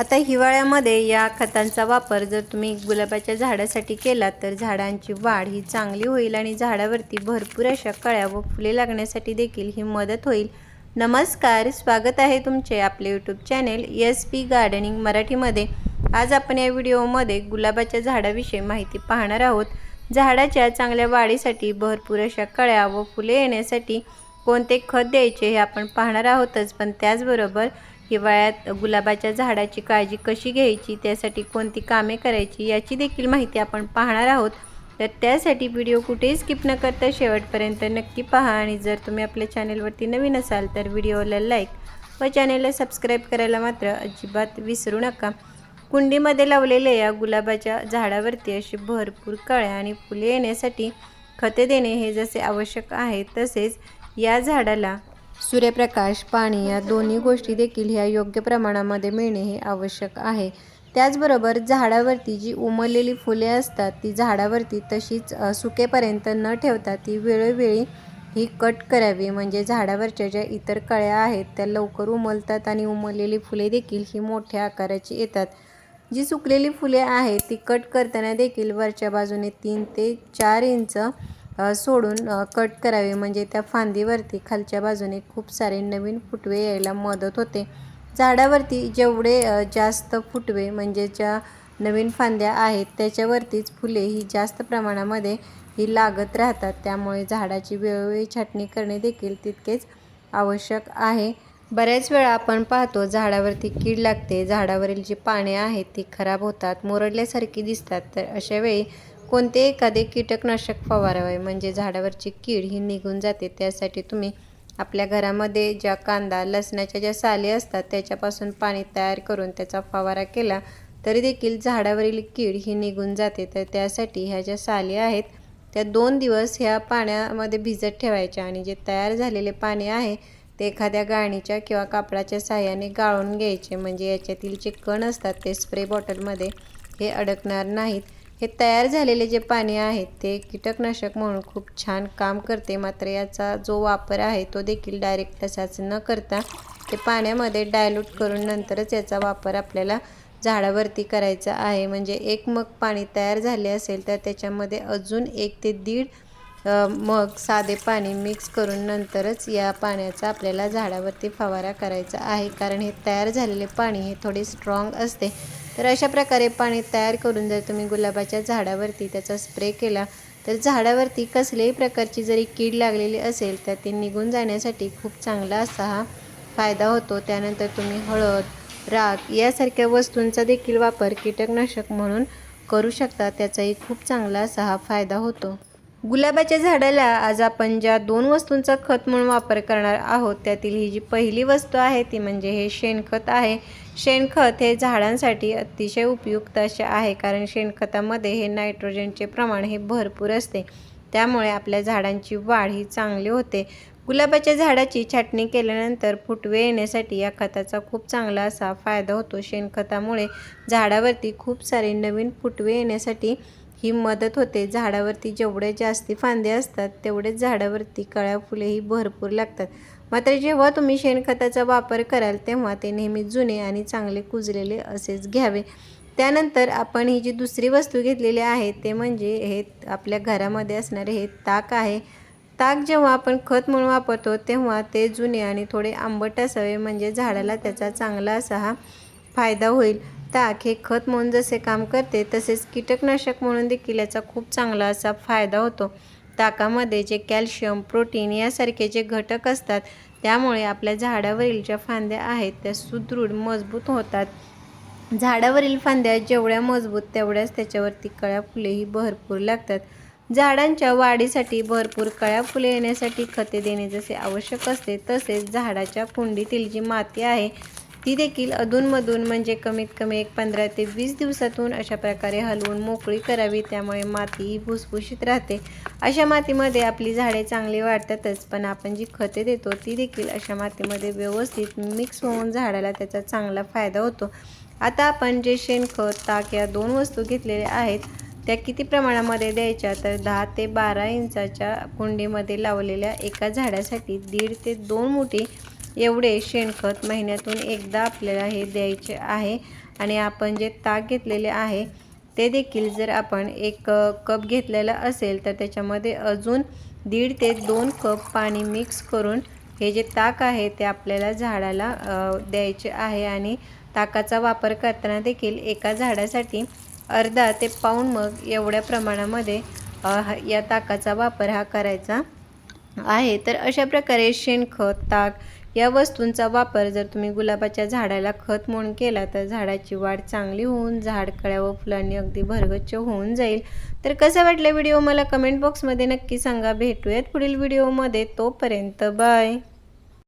आता हिवाळ्यामध्ये या खतांचा वापर जर तुम्ही गुलाबाच्या झाडासाठी केला तर झाडांची वाढ ही चांगली होईल आणि झाडावरती भरपूर अशा कळ्या व फुले लागण्यासाठी देखील ही मदत होईल. नमस्कार स्वागत आहे तुमचे आपले YouTube channel S P gardening मराठीमध्ये. आज आपण या व्हिडिओमध्ये गुलाबाच्या झाडाविषयी माहिती पाहणार आहोत. झाडाच्या चांगल्या वाढीसाठी भरपूर अशा कळ्या व फुले येण्यासाठी कोणते खत द्यायचे हे आपण पाहणार आहोतच पण त्याचबरोबर हिवाळ्यात गुलाबाच्या झाडाची काळजी कशी घ्यायची त्यासाठी कोणती कामे करायची याची देखील माहिती आपण पाहणार आहोत. तर त्यासाठी व्हिडिओ कुठेही स्किप न करता शेवटपर्यंत नक्की पहा आणि जर तुम्ही आपल्या चॅनेलवरती नवीन असाल तर व्हिडिओला लाईक व चॅनेलला सबस्क्राईब करायला मात्र अजिबात विसरू नका. कुंडीमध्ये लावलेल्या या गुलाबाच्या झाडावरती अशी भरपूर कळ्या आणि फुले येण्यासाठी खते देणे हे जसे आवश्यक आहे तसेच या झाडाला सूर्यप्रकाश पाणी या दोन्ही गोष्टी देखील ह्या योग्य प्रमाणामध्ये मिळणे हे आवश्यक आहे. त्याचबरोबर झाडावरती जी उमललेली फुले असतात ती झाडावरती तशीच सुकेपर्यंत न ठेवता ती वेळोवेळी ही कट करावी. म्हणजे झाडावरच्या ज्या इतर कळ्या आहेत त्या लवकर उमलतात आणि उमललेली फुले देखील ही मोठ्या आकाराची येतात. जी सुकलेली फुले आहेत ती कट करताना देखील वरच्या बाजूने तीन ते चार इंच सोडून कट करावे. म्हणजे त्या फांदीवरती खालच्या बाजूने खूप सारे नवीन फुटवे यायला मदत होते. झाडावरती जेवढे जास्त फुटवे म्हणजे ज्या नवीन फांद्या आहेत त्याच्यावरतीच फुले ही जास्त प्रमाणामध्ये ही लागत राहतात. त्यामुळे झाडाची वेळोवेळी छाटणी करणे देखील तितकेच आवश्यक आहे. बऱ्याच वेळा आपण पाहतो झाडावरती कीड लागते. झाडावरील जी पाने आहेत ती खराब होतात मुरडल्यासारखी दिसतात. तर अशा वेळी कोणते एखादे कीटकनाशक फवारावे? म्हणजे झाडावरची कीड ही निघून जाते. त्यासाठी तुम्ही आपल्या घरामध्ये ज्या कांदा लसणाच्या ज्या साली असतात त्याच्यापासून पाणी तयार करून त्याचा फवारा केला तरी देखील झाडावरील कीड ही निघून जाते. तर त्यासाठी ह्या ज्या साली आहेत त्या दोन दिवस ह्या पाण्यामध्ये भिजत ठेवायच्या आणि जे तयार झालेले पाणी आहे ते एखाद्या गाळणीच्या किंवा कापडाच्या साह्याने गाळून घ्यायचे. म्हणजे याच्यातील जे कण असतात ते स्प्रे बॉटलमध्ये हे अडकणार नाहीत. हे तयार झालेले जे पाणी आहे ते कीटकनाशक म्हणून खूप छान काम करते. मात्र याचा जो वापर आहे तो देखील डायरेक्ट तसाच न करता ते पाण्यामध्ये डायल्यूट करून नंतरच याचा वापर आपल्याला झाडावरती करायचा आहे. म्हणजे एक मग पाणी तयार झाले असेल तर त्याच्यामध्ये अजून एक ते दीड मग साधे पाणी मिक्स करून नंतरच या पाण्याचा आपल्याला झाडावरती फवारा करायचा आहे. कारण हे तयार झालेले पाणी हे थोडे स्ट्रॉंग असते. तर अशा प्रकारे पाणी तयार करून जर तुम्ही गुलाबाच्या झाडावरती त्याचा स्प्रे केला तर झाडावरती कसल्याही प्रकारची जरी कीड लागलेली असेल तर ती निघून जाण्यासाठी खूप चांगला असा हा फायदा होतो. त्यानंतर तुम्ही हळद राख यासारख्या वस्तूंचा देखील वापर कीटकनाशक म्हणून करू शकता. त्याचाही खूप चांगला असा हा फायदा होतो. गुलाबाच्या झाडाला आज आपण ज्या दोन वस्तूंचा खत म्हणून वापर करणार आहोत त्यातील ही जी पहिली वस्तू आहे ती म्हणजे हे शेणखत आहे. शेणखत हे झाडांसाठी अतिशय उपयुक्त असे आहे कारण शेणखतामध्ये हे नायट्रोजनचे प्रमाण हे भरपूर असते. त्यामुळे आपल्या झाडांची वाढ ही चांगली होते. गुलाबाच्या झाडाची छाटणी केल्यानंतर फुटवे येण्यासाठी या खताचा खूप चांगला असा फायदा होतो. शेणखतामुळे झाडावरती खूप सारे नवीन फुटवे येण्यासाठी ही मदत होते. झाडावरती जेवढे जास्ती फांदे असतात तेवढेच झाडावरती कळ्या फुलेही भरपूर लागतात. मात्र जेव्हा तुम्ही शेणखताचा वापर कराल तेव्हा ते नेहमी जुने आणि चांगले कुजलेले असेच घ्यावे. त्यानंतर आपण ही जी दुसरी वस्तू घेतलेली आहे ते म्हणजे हे आपल्या घरामध्ये असणारे हे ताक आहे. ताक जेव्हा आपण खत म्हणून वापरतो तेव्हा ते जुने आणि थोडे आंबट असावे म्हणजे झाडाला त्याचा चांगला असा हा फायदा होईल. ताक हे खत म्हणून जसे काम करते तसेच कीटकनाशक म्हणून देखील याचा खूप चांगला असा फायदा होतो. ताकामध्ये जे कॅल्शियम प्रोटीन यासारखे जे घटक असतात त्यामुळे आपल्या झाडावरील ज्या फांद्या आहेत त्या सुदृढ मजबूत होतात. झाडावरील फांद्या जेवढ्या मजबूत तेवढ्याच त्याच्यावरती कळ्या फुलेही भरपूर लागतात. झाडांच्या वाढीसाठी भरपूर कळ्या फुले येण्यासाठी खते देणे जसे आवश्यक असते तसेच झाडाच्या कुंडीतील जी माती आहे ती देखील अधूनमधून म्हणजे कमीत कमी एक पंधरा ते वीस दिवसातून अशा प्रकारे हलवून मोकळी करावी त्यामुळे माती ही भुसभुशीत राहते. अशा मातीमध्ये आपली झाडे चांगली वाढतातच पण आपण जी खते देतो ती देखील अशा मातीमध्ये व्यवस्थित मिक्स होऊन झाडाला त्याचा चांगला फायदा होतो. आता आपण जे शेणखत ताक या दोन वस्तू घेतलेल्या आहेत त्या किती प्रमाणामध्ये द्यायच्या? तर दहा ते बारा इंचाच्या कुंडीमध्ये लावलेल्या एका झाडासाठी दीड ते दोन मुठी एवढे शेणखत महिन्यातून एकदा आपल्याला हे द्यायचे आहे. आणि आपण जे ताक घेतलेले आहे ते देखील जर आपण एक कप घेतलेलं असेल तर त्याच्यामध्ये अजून दीड ते दोन कप पाणी मिक्स करून हे जे ताक आहे ते आपल्याला झाडाला द्यायचे आहे. आणि ताकाचा वापर करताना देखील एका झाडासाठी अर्धा ते पाऊण मग एवढ्या प्रमाणामध्ये या ताकाचा वापर हा करायचा आहे. तर अशा प्रकारे शेणखत ताक या वस्तूंचा वापर जर तुम्ही गुलाबाच्या झाडाला खत म्हणून केला तर झाडाची वाढ चांगली होऊन झाड कळ्या व फुलांनी अगदी भरगच्च होऊन जाईल. तर कसं वाटलं व्हिडिओ? मला कमेंट बॉक्समध्ये नक्की सांगा. भेटूयात पुढील व्हिडिओमध्ये. तोपर्यंत बाय.